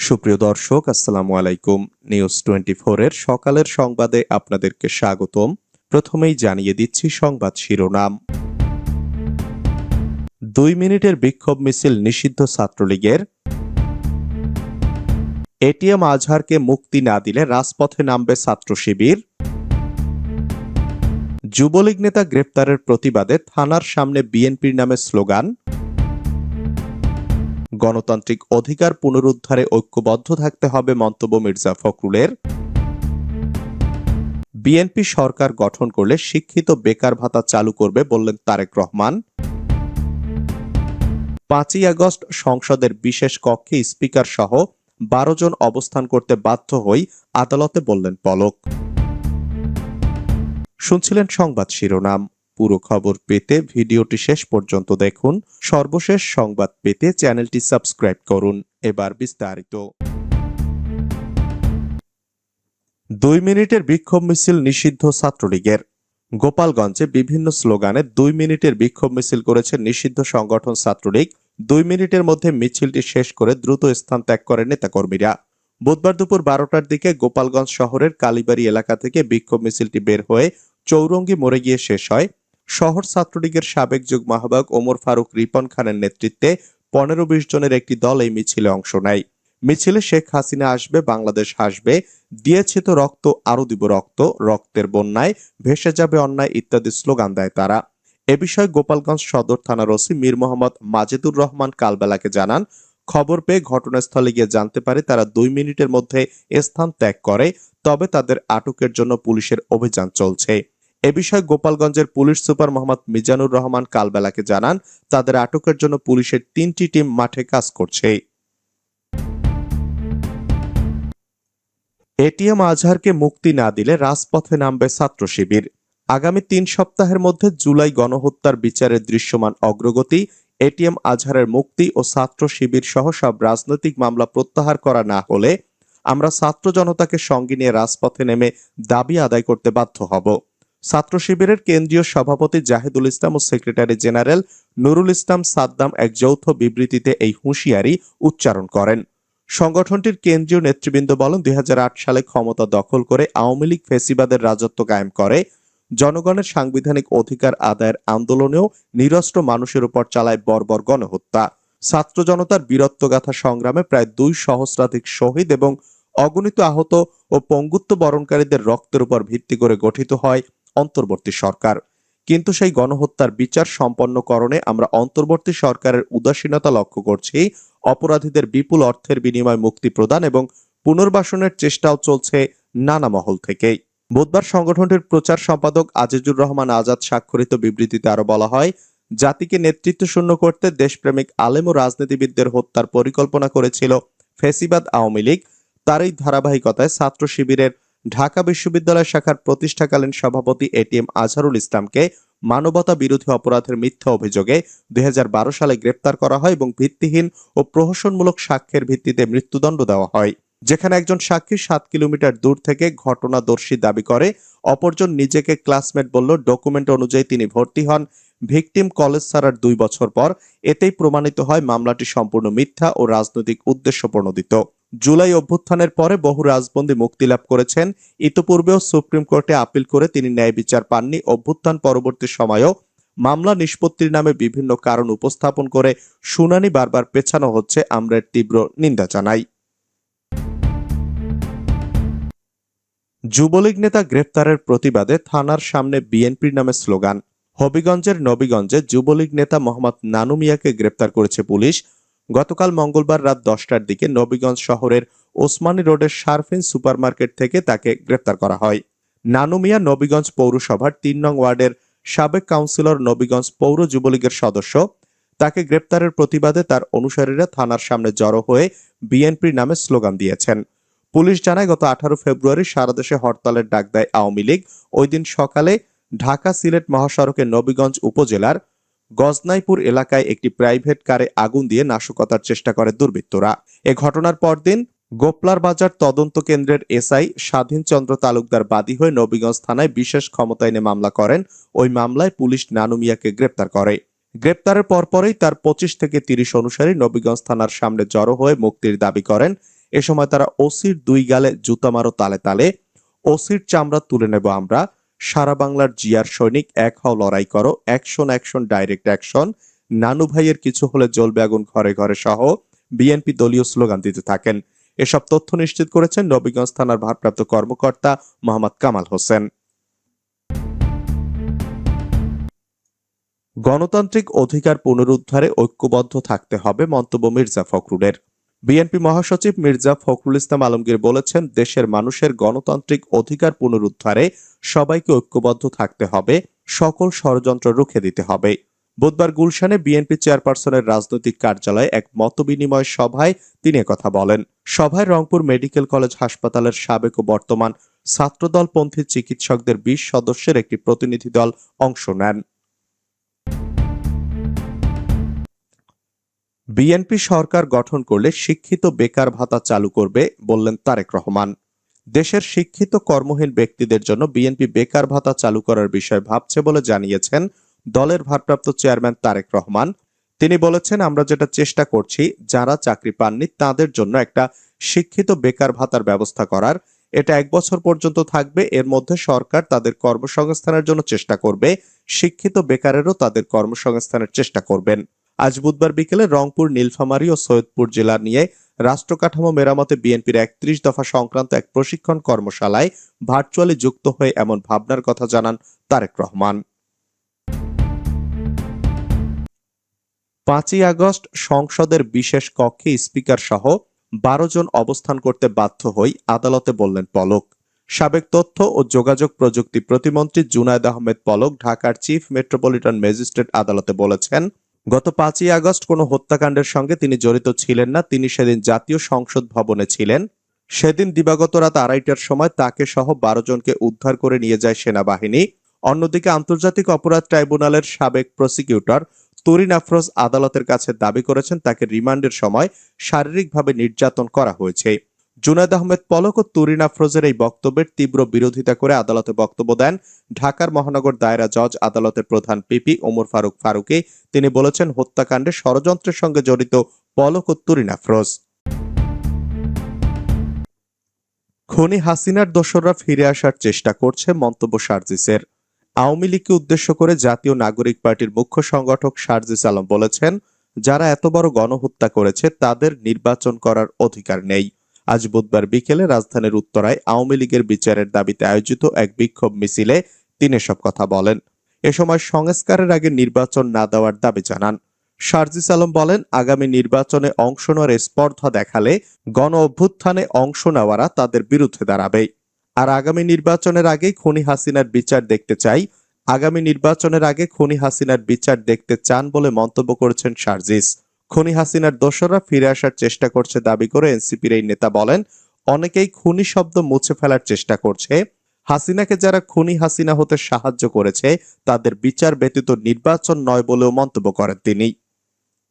সুপ্রিয় দর্শক, আসসালামু আলাইকুম। নিউজ টোয়েন্টি এর সকালের সংবাদে আপনাদেরকে স্বাগতম। প্রথমেই জানিয়ে দিচ্ছি সংবাদ শিরোনাম। দুই মিনিটের বিক্ষোভ মিছিল নিষিদ্ধ ছাত্রলীগের। এটিএম আজহারকে মুক্তি না দিলে রাজপথে নামবে ছাত্র শিবির। যুবলীগ নেতা গ্রেপ্তারের প্রতিবাদে থানার সামনে বিএনপির নামে স্লোগান। গণতান্ত্রিক অধিকার পুনরুদ্ধারে ঐক্যবদ্ধ থাকতে হবে মন্তব্য মির্জা ফখরুলের। বিএনপি সরকার গঠন করলে শিক্ষিত বেকার ভাতা চালু করবে বললেন তারেক রহমান। পাঁচই আগস্ট সংসদের বিশেষ কক্ষে স্পিকার সহ বারো জন অবস্থান করতে বাধ্য হই আদালতে বললেন পলক। শুনছিলেন সংবাদ শিরোনাম। পুরো খবর পেতে ভিডিওটি শেষ পর্যন্ত দেখুন। সর্বশেষ সংবাদ পেতে চ্যানেলটি সাবস্ক্রাইব করুন। এবার বিস্তারিত। দুই মিনিটের বিক্ষোভ মিছিল নিষিদ্ধ ছাত্রলীগের। গোপালগঞ্জে বিভিন্ন স্লোগানে দুই মিনিটের বিক্ষোভ মিছিল করেছে নিষিদ্ধ সংগঠন ছাত্রলীগ। দুই মিনিটের মধ্যে মিছিলটি শেষ করে দ্রুত স্থান ত্যাগ করেন নেতাকর্মীরা। বুধবার দুপুর বারোটার দিকে গোপালগঞ্জ শহরের কালীবাড়ি এলাকা থেকে বিক্ষোভ মিছিলটি বের হয়ে চৌরঙ্গি মোড়ে গিয়ে শেষ হয়। শহর ছাত্রলীগের সাবেক যুগ মাহবাগ ওমর ফারুক রিপন খানের নেতৃত্বে পনেরো বিশ জনের একটি দল এই মিছিলে অংশ নেয়। মিছিলে শেখ হাসিনা আসবে, বাংলাদেশ হাসবে, দিয়েছে তো রক্ত আরও দিব রক্ত, রক্তের বন্যায় ভেসে যাবে অন্যায় ইত্যাদি স্লোগান দেয় তারা। এ বিষয়ে গোপালগঞ্জ সদর থানার ওসি মীর মোহাম্মদ মাজেদুর রহমান কালবেলাকে জানান, খবর পেয়ে ঘটনাস্থলে গিয়ে জানতে পারে তারা দুই মিনিটের মধ্যে স্থান ত্যাগ করে, তবে তাদের আটকের জন্য পুলিশের অভিযান চলছে। এ বিষয়ে গোপালগঞ্জের পুলিশ সুপার মোহাম্মদ মিজানুর রহমান কালবেলাকে জানান, তাদের আটকের জন্য পুলিশের তিনটি টিম মাঠে কাজ করছে। এটিএম আজহারকে মুক্তি না দিলে রাজপথে নামবে ছাত্র শিবির। আগামী তিন সপ্তাহের মধ্যে জুলাই গণহত্যার বিচারের দৃশ্যমান অগ্রগতি, এটিএম আজহারের মুক্তি ও ছাত্র শিবির সহ সব রাজনৈতিক মামলা প্রত্যাহার করা না হলে আমরা ছাত্র জনতাকে সঙ্গে নিয়ে রাজপথে নেমে দাবি আদায় করতে বাধ্য হব। ছাত্র শিবিরের কেন্দ্রীয় সভাপতি জাহিদুল ইসলাম ও সেক্রেটারি জেনারেল নুরুল ইসলাম সাদ্দাম এক যৌথ বিবৃতিতে এই হুঁশিয়ারি উচ্চারণ করেন। সংগঠনটির কেন্দ্রীয় নেতৃবৃন্দ বলেন, দুই সালে ক্ষমতা দখল করে আওয়ামী লীগ ফেসিবাদের রাজত্ব কায়েম করে। জনগণের সাংবিধানিক অধিকার আদায়ের আন্দোলনেও নিরস্ত্র মানুষের উপর চালায় বর্বর গণহত্যা। ছাত্র জনতার বীরত্বগাথা সংগ্রামে প্রায় দুই সহস্রাধিক শহীদ এবং অগণিত আহত ও পঙ্গুত্ব বরণকারীদের রক্তের উপর ভিত্তি করে গঠিত হয় অন্তর্বর্তী সরকার। কিন্তু সেই গণহত্যার বিচার সম্পন্নকরণে আমরা অন্তর্বর্তী সরকারের উদাসীনতা লক্ষ্য করছি। অপরাধীদের বিপুল অর্থের বিনিময় মুক্তি প্রদান এবং পুনর্বাসনের চেষ্টাও চলছে নানা মহল থেকেই। বুধবার সংগঠনটির প্রচার সম্পাদক আজিজুর রহমান আজাদ স্বাক্ষরিত বিবৃতিতে আরও বলা হয়, জাতিকে নেতৃত্ব শূন্য করতে দেশপ্রেমিক আলেম ও রাজনীতিবিদদের হত্যার পরিকল্পনা করেছিল ফেসিবাদ আওয়ামী লীগ। তার এই ধারাবাহিকতায় ছাত্র শিবিরের ঢাকা বিশ্ববিদ্যালয় শাখার প্রতিষ্ঠাকালীন সভাপতি এটিএম আজহারুল ইসলামকে মানবতা বিরোধী অপরাধের মিথ্যা অভিযোগে দুই হাজার বারো সালে গ্রেপ্তার করা হয় এবং ভিত্তিহীন ও প্রহসনমূলক সাক্ষ্যের ভিত্তিতে মৃত্যুদণ্ড দেওয়া হয়। যেখানে একজন সাক্ষী সাত কিলোমিটার দূর থেকে ঘটনাদর্শী দাবি করে, অপরজন নিজেকে ক্লাসমেট বলল, ডকুমেন্ট অনুযায়ী তিনি ভর্তি হন। ভিকটিম কলেজ ছাড়ার দুই বছর পর এতেই প্রমাণিত হয় মামলাটি সম্পূর্ণ মিথ্যা ও রাজনৈতিক উদ্দেশ্য প্রণোদিত জুলাই অভ্যুত্থানের পরে বহু রাজবন্দী মুক্তি লাভ করেছেন। ইতোপূর্বেও সুপ্রিম কোর্টে আপিল করে তিনি ন্যায় বিচার পাননি। অভ্যুত্থান পরবর্তী সময়েও মামলা নিষ্পত্তির নামে বিভিন্ন কারণ উপস্থাপন করে শুনানি বারবার পেছানো হচ্ছে। আমরা তীব্র নিন্দা জানাই। যুবলীগ নেতা গ্রেপ্তারের প্রতিবাদে থানার সামনে বিএনপির নামে স্লোগান। হবিগঞ্জের নবীগঞ্জে যুবলীগ নেতা মোহাম্মদ নানু মিয়াকে গ্রেপ্তার করেছে পুলিশ। গতকাল মঙ্গলবার রাত দশটার দিকে নবীগঞ্জ শহরের ওসমানী রোডের শারফিন সুপারমার্কেট থেকে তাকে গ্রেপ্তার করা হয়। নানু মিয়া নবীগঞ্জ পৌরসভার তিন নং ওয়ার্ডের সাবেক কাউন্সিলর নবীগঞ্জ পৌর যুবলীগের সদস্য। তাকে গ্রেপ্তারের প্রতিবাদে তার অনুসারীরা থানার সামনে জড়ো হয়ে বিএনপির নামে স্লোগান দিয়েছেন। পুলিশ জানায়, গত আঠারো ফেব্রুয়ারি সারা দেশে হরতালের ডাক দেয় আওয়ামী লীগ। ওই দিন সকালে ঢাকা সিলেট মহাসড়কের নবীগঞ্জ উপজেলার গজনাইপুর এলাকায় একটি প্রাইভেট কারে আগুন দিয়ে নাশকতার চেষ্টা করে দুর্বৃত্তরা। এ ঘটনার পরদিন গোপলার বাজার তদন্ত কেন্দ্রের এসআই স্বাধীন চন্দ্র তালুকদার বাদী হয়ে নবীগঞ্জ থানায় বিশেষ ক্ষমতা এনে মামলা করেন। ওই মামলায় পুলিশ নানু মিয়াকে গ্রেপ্তার করে। গ্রেপ্তারের পরপরই তার পঁচিশ থেকে তিরিশ অনুসারী নবীগঞ্জ থানার সামনে জড়ো হয়ে মুক্তির দাবি করেন। এ সময় তারা ওসির দুই গালে জুতা মারো তালে তালে, ওসির চামড়া তুলে নেব আমরা সারা বাংলার জিয়ার সৈনিক এক হও লড়াই করো, অ্যাকশন অ্যাকশন, ডাইরেক্ট অ্যাকশন। নানু ভাইয়ের কিছু হলে জ্বলবে আগুন ঘরে ঘরে সহ বিএনপি দলীয় স্লোগান দিতে থাকেন। এসব তথ্য নিশ্চিত করেছেন নবীগঞ্জ থানার ভারপ্রাপ্ত কর্মকর্তা মোহাম্মদ কামাল হোসেন। গণতান্ত্রিক অধিকার পুনরুদ্ধারে ঐক্যবদ্ধ থাকতে হবে মন্তব্য মির্জা ফখরুলের। বিএনপি মহাসচিব মির্জা ফখরুল ইসলাম আলমগীর বলেছেন, দেশের মানুষের গণতান্ত্রিক অধিকার পুনরুদ্ধারে সবাইকে ঐক্যবদ্ধ থাকতে হবে, সকল ষড়যন্ত্র রুখে দিতে হবে। বুধবার গুলশানে বিএনপি চেয়ারপারসনের রাজনৈতিক কার্যালয়ে এক মতবিনিময় সভায় তিনি কথা বলেন। সভায় রংপুর মেডিকেল কলেজ হাসপাতালের সাবেক ও বর্তমান ছাত্রদলপন্থী চিকিৎসকদের বিশ সদস্যের একটি প্রতিনিধি দল অংশ নেন। বিএনপি সরকার গঠন করলে শিক্ষিত বেকার ভাতা চালু করবে বললেন তারেক রহমান। দেশের শিক্ষিত কর্মহীন ব্যক্তিদের জন্য বিএনপি বেকার ভাতা চালু করার বিষয়ে ভাবছে বলে জানিয়েছেন দলের ভারপ্রাপ্ত চেয়ারম্যান তারেক রহমান। তিনি বলেছেন, আমরা যেটা চেষ্টা করছি, যারা চাকরি পাননি তাদের জন্য একটা শিক্ষিত বেকার ভাতার ব্যবস্থা করার। এটা এক বছর পর্যন্ত থাকবে, এর মধ্যে সরকার তাদের কর্মসংস্থানের জন্য চেষ্টা করবে, শিক্ষিত বেকারেরও তাদের কর্মসংস্থানের চেষ্টা করবেন। আজ বুধবার বিকেলে রংপুর, নীলফামারী ও সৈয়দপুর জেলা নিয়ে রাষ্ট্র কাঠামো মেরামতে বিএনপির একত্রিশ দফা সংক্রান্ত এক প্রশিক্ষণ কর্মশালায় ভার্চুয়ালি যুক্ত হয়ে এমন ভাবনার কথা জানান তারেক রহমান। পাঁচই আগস্ট সংসদের বিশেষ কক্ষে স্পিকার সহ বারো জন অবস্থান করতে বাধ্য হই আদালতে বললেন পলক। সাবেক তথ্য ও যোগাযোগ প্রযুক্তি প্রতিমন্ত্রী জুনায়দ আহমেদ পলক ঢাকার চিফ মেট্রোপলিটন ম্যাজিস্ট্রেট আদালতে বলেছেন গত পাঁচই আগস্ট কোনো হত্যাকাণ্ডের সঙ্গে তিনি জড়িত ছিলেন না, তিনি সেদিন জাতীয় সংসদ ভবনে ছিলেন। সেদিন দিবাগত রাত আড়াইটার সময় তাকে সহ বারো জনকে উদ্ধার করে নিয়ে যায় সেনাবাহিনী। অন্যদিকে আন্তর্জাতিক অপরাধ ট্রাইব্যুনালের সাবেক প্রসিকিউটর তরিন আফরোজ আদালতের কাছে দাবি করেছেন, তাকে রিমান্ডের সময় শারীরিকভাবে নির্যাতন করা হয়েছে। জুনায়দ আহমেদ পলক ও তুরিন আফরোজের এই বক্তব্যের তীব্র বিরোধিতা করে আদালতে বক্তব্য দেন ঢাকার মহানগর দায়রা জজ, আদালতের প্রধান পিপি ওমর ফারুক ফারুকে। তিনি বলেছেন, হত্যাকাণ্ডে ষড়যন্ত্রের সঙ্গে জড়িত পলক ও তুরিন আফরোজ খনি হাসিনার দোসররা ফিরে আসার চেষ্টা করছে মন্তব্য সার্জিসের। আওয়ামী লীগকে উদ্দেশ্য করে জাতীয় নাগরিক পার্টির মুখ্য সংগঠক সার্জিস আলম বলেছেন, যারা এত বড় গণহত্যা করেছে, তাদের নির্বাচন করার অধিকার নেই। আজ বুধবার বিকেলে রাজধানীর উত্তরায় আওয়ামী লীগের বিচারের দাবিতে আয়োজিত এক বিক্ষোভ মিছিলে তিনি সব কথা বলেন। এ সময় সংস্কারের আগে নির্বাচন না দেওয়ার দাবি জানান। সার্জিস আলম বলেন, আগামী নির্বাচনে অংশ নেওয়ার স্পর্ধা দেখালে গণ অভ্যুত্থানে অংশ নেওয়ারা তাদের বিরুদ্ধে দাঁড়াবে। আর আগামী নির্বাচনের আগে খনি হাসিনার বিচার দেখতে চাই। আগামী নির্বাচনের আগে খনি হাসিনার বিচার দেখতে চান বলে মন্তব্য করেছেন সার্জিস। খনি হাসিনার দোষরা ফিরে আসার চেষ্টা করছে দাবি করে এনসিপির এই নেতা বলেন, অনেকেই খুনি শব্দ মুছে ফেলার চেষ্টা করছে। হাসিনাকে যারা খুনি হাসিনা হতে সাহায্য করেছে, তাদের বিচার ব্যতীত নির্বাচন নয় বলেও মন্তব্য করেন তিনি।